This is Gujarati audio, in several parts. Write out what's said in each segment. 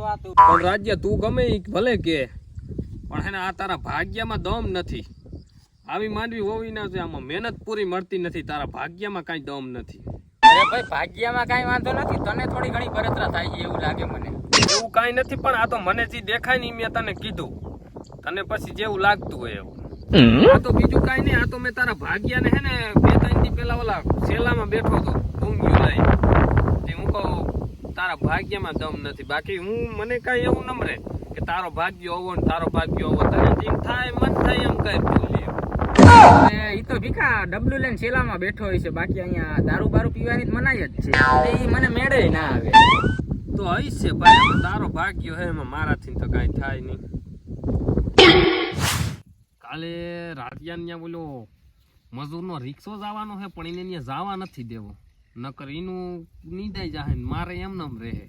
પણ રાજ્ય તું ગમે ભલે કે પણ એને આ તારા ભાગ્યમાં દમ નથી. આવી માંડવી હોવી ના જોઈએ આમાં મહેનત પૂરી મળતી નથી તારા ભાગ્યમાં કાંઈ દમ નથી. અરે ભાઈ ભાગ્યમાં કાંઈ વાંધો નથી તને થોડી ઘણી બરતરા થાય છે એવું લાગે મને. એવું કાંઈ નથી પણ આ તો મને જે દેખાય ને મેં તને કીધું. તને પછી જેવું લાગતું હોય એવું. આ તો બીજું કાંઈ નહીં આ તો મેં તારા ભાગ્યાને હે ને બે ત્રણ દી પેલા ઓલા સેલામાં બેઠો હતો ઊંઘ્યું લઈ તે હું કહું તારા ભાગ્યમાં દમ નથી. બાકી હું, મને કાંઈ એવું નમરે કે તારો ભાગ્ય હોવો ને તારો ભાગ્ય હોવો. તને જેમ થાય મન થાય એમ કઈ બોલી ઈ તો ભીખા ડબલું લઈને શેલામાં બેઠો હોય છે. બાકી અહીંયા દારૂ બારૂ પીવાની જ મનાય જ છે. એ મને મેળે ના આવે. તો હઈ છે ભાઈ. તારો ભાગ્ય હે એમાં મારાથી તો કાંઈ થાય નહીં. કાલે રાતિયાન ત્યાં બોલો, મજૂરનો રિક્ષો જવાનો હે પણ એને ત્યાં જવા નથી દેવો. નકર એનું નીદાઈ જાહે મારે એમ નમ રહે.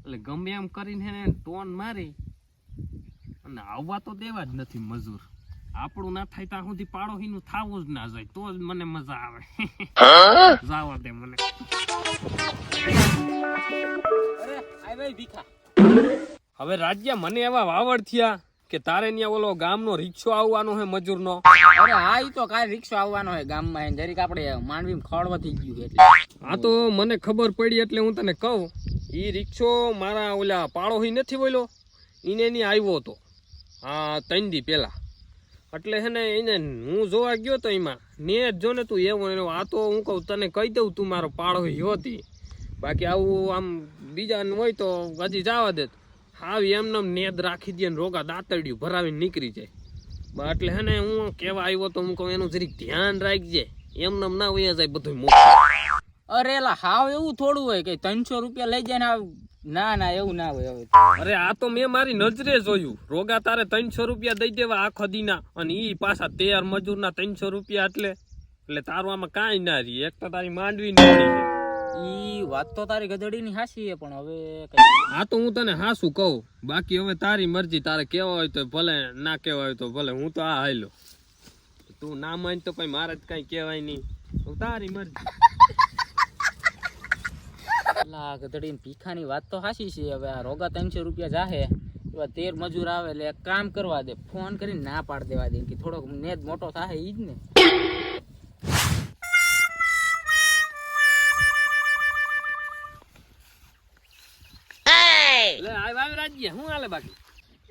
એટલે ગમે એમ કરીને એને ટોન મારી અને આવવા તો દેવા જ નથી મજૂર. આપણું ના થાય ત્યાં સુધી પાડોશીનું થાવું જ ના જાય. તો જ મને મજા આવે. જાવા દે મને. હવે રાજ્ય મને એવા વાવડ થયા. કે તારે ત્યાં ઓલો ગામનો રિક્ષો આવવાનો હે મજૂરનો? અરે હા ઈ તો કાલ રિક્ષો આવવાનો હોય ગામમાં એને જરીક આપણે માંડવી ખોળવા થઈ ગયું એટલે. આ તો મને ખબર પડી એટલે હું તને કહું ઈ રિક્ષો મારા ઓલા પાડોહી નથી બોલ્યો એને ની આવ્યો હતો હા ત્રણ દી પહેલા. એટલે હે ને એને હું જોવા ગયો તો એમાં ને જ જો ને તું એવો એનો આ તો હું કહું તને કહી દઉં તું મારો પાડોહી હતી. બાકી આવું આમ બીજા હોય તો હજી જવા દે હાવી એમને નેદ રાખી દે ને રોગા દાંતડિયું ભરાવીને નીકળી જાય. એટલે હે ને હું કેવા આવ્યો તો હું કહું એનું જરીક ધ્યાન રાખજે. એમને ના વયા જાય બધું અરે એલા હાવ એવું થોડું હોય કે ત્રણસો રૂપિયા લઈ જાય ને આવ ના ના એવું ના હોય હવે. અરે આ તો મેં મારી નજરે જોયું. રોગા તારે ત્રણસો રૂપિયા દઈ દેવા આખો દીના અને ઈ પાછા તેર મજૂરના ત્રણસો રૂપિયા એટલે. એટલે તારું આમાં કાંઈ ના રહી. એક તો તારી માંડવી નીકળી છે ઈ વાત તો તારી ગધડીની હાસી છે પણ હવે કઈ આ તો હું તને હાસું કહું. બાકી હવે તારી મરજી તારે કેવા હોય તો ભલે ના કેવા હોય તો ભલે હું તો આ હાલ્યો તું ના માન તો પછી મારે જ કઈ કહેવાય નહીં. તારી મરજી. લા ગધડી પીખાની વાત તો હાસી છે હવે આ રોગા ત્રણસો રૂપિયા જાહે. એવા તેર મજૂર આવે એટલે કામ કરવા દે ફોન કરીને ના પાડ દેવા દે કે થોડોક નેજ મોટો થાય ઈ જ ને. એટલે આવ આવ રાજ્ય હું હાલે બાકી?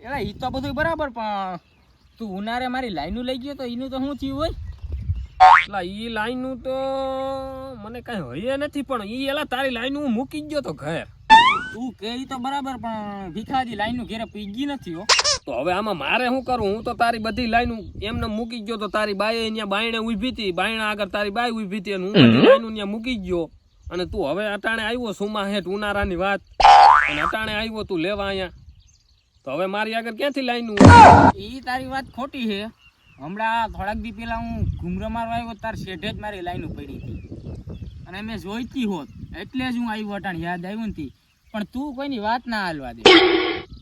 એલા ઈ તો બધું બરાબર પણ તું ઉનારે મારી લાઈનું લઈ ગયો તો એનું તો શું થયું હોય? એટલે ઈ લાઈન તો મને કઈ હોય નથી પણ ઈ એલા તારી લાઈન હું મૂકી ગયો તો ઘર. તું કે તો બરાબર પણ ભીખાજી લાઈનનું ઘેરે પીગી નથી હો. તો હવે આમાં મારે શું કરું હું તો તારી બધી લાઈન એમને મૂકી ગયો તો તારી બાઈ અહીંયા બાયણે ઊભી હતી. બાયણા આગળ તારી બાઈ ઊભી હતી અને હું બધી લાઈન ત્યાં મૂકી ગયો. અને તું હવે અટાણે આવ્યો સુમા હેઠ ઉનારાની વાત. અને અટાણે આવ્યો તું લેવા અહીંયા. તો હવે મારી આગળ ક્યાંથી લાઈન એ તારી વાત ખોટી છે. હમણાં થોડાક દી પહેલાં હું ઘૂમરો મારવા આવ્યો તાર શેઢે જ મારી લાઈનો પડી હતી. અને મેં જોઈતી હોત એટલે જ હું આવ્યો અટાણ યાદ આવ્યું નથી પણ તું કોઈની વાત ના હાલવા દે.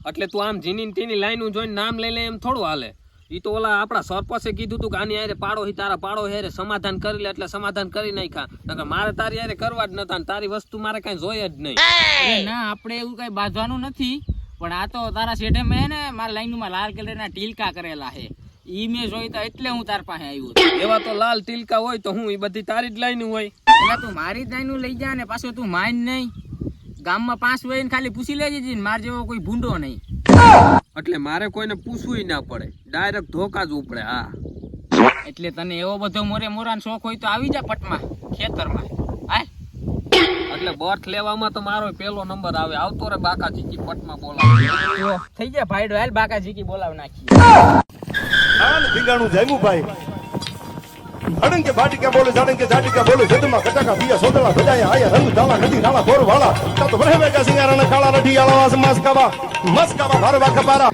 એટલે તું આમ જીની તેની લાઈન જોઈને નામ લઈ લે એમ થોડું હાલે. ઈ તો ઓલા આપણા સરપંચે કીધું તું કે આની યારે પાડો હી તારા પાડો હેરે સમાધાન કરી લે એટલે સમાધાન કરી નાખ્યા. નકર મારે તારી યારે કરવા જ નતા તારી વસ્તુ મારે કઈ જોઈએ જ નહીં. ના આપણે એવું કઈ બાંધવાનું નથી પણ આ તો તારા શેઠે મેં ને મારા લાઈનમાં લાલ કલરના ટીલકા કરેલા છે ઈ મેં જોઈતા એટલે હું તાર પાસે આવ્યો એવા તો લાલ ટીલકા હોય તો હું એ બધી તારી જ લાઈન હોય. એટલે તું મારી જ લાઈનું લઈ જા ને પાછો તું માન નહીં. ગામમાં પાંચ હોય ને ખાલી પૂછી લેજે ને માર જેવો કોઈ ભૂંડો નહીં. એટલે મારે કોઈને પૂછવું ના પડે. ડાયરેક્ટ ધોકા જ ઉપડે હા. એટલે તને એવો બધો મોરે મોરાનો શોખ હોય તો આવી જા પટમાં ખેતરમાં. હા એટલે બર્થ લેવામાં તો મારો પેલો નંબર આવે. આવતો રે બાકા જીકી પટમાં બોલાવે થઈ જાય ભાઈડો. હાલ બાકા જીકી બોલાવ નાખી આન ભીંગાણું જામ્યું ભાઈ. અડંગ બાટિકા બોલે, જાડંગે કે જાટી કે બોલે જતમાં કટાકા પિયા સોદળા ભજાયા આયા રંગ ધાવા નદી નાળા ઘોર વાળા. તા તો વરહે વેગા સિંગારાના કાળા રઠી આળા મસ્કાવા મસ્કાવા કાવા મસ કાવા ભરવા કપારા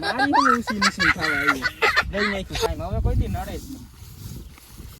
મારી ઉસી નિસી થવા આવ્યો લઈ નાખ્યું. સાહેબ, હવે કોઈ દી નડે.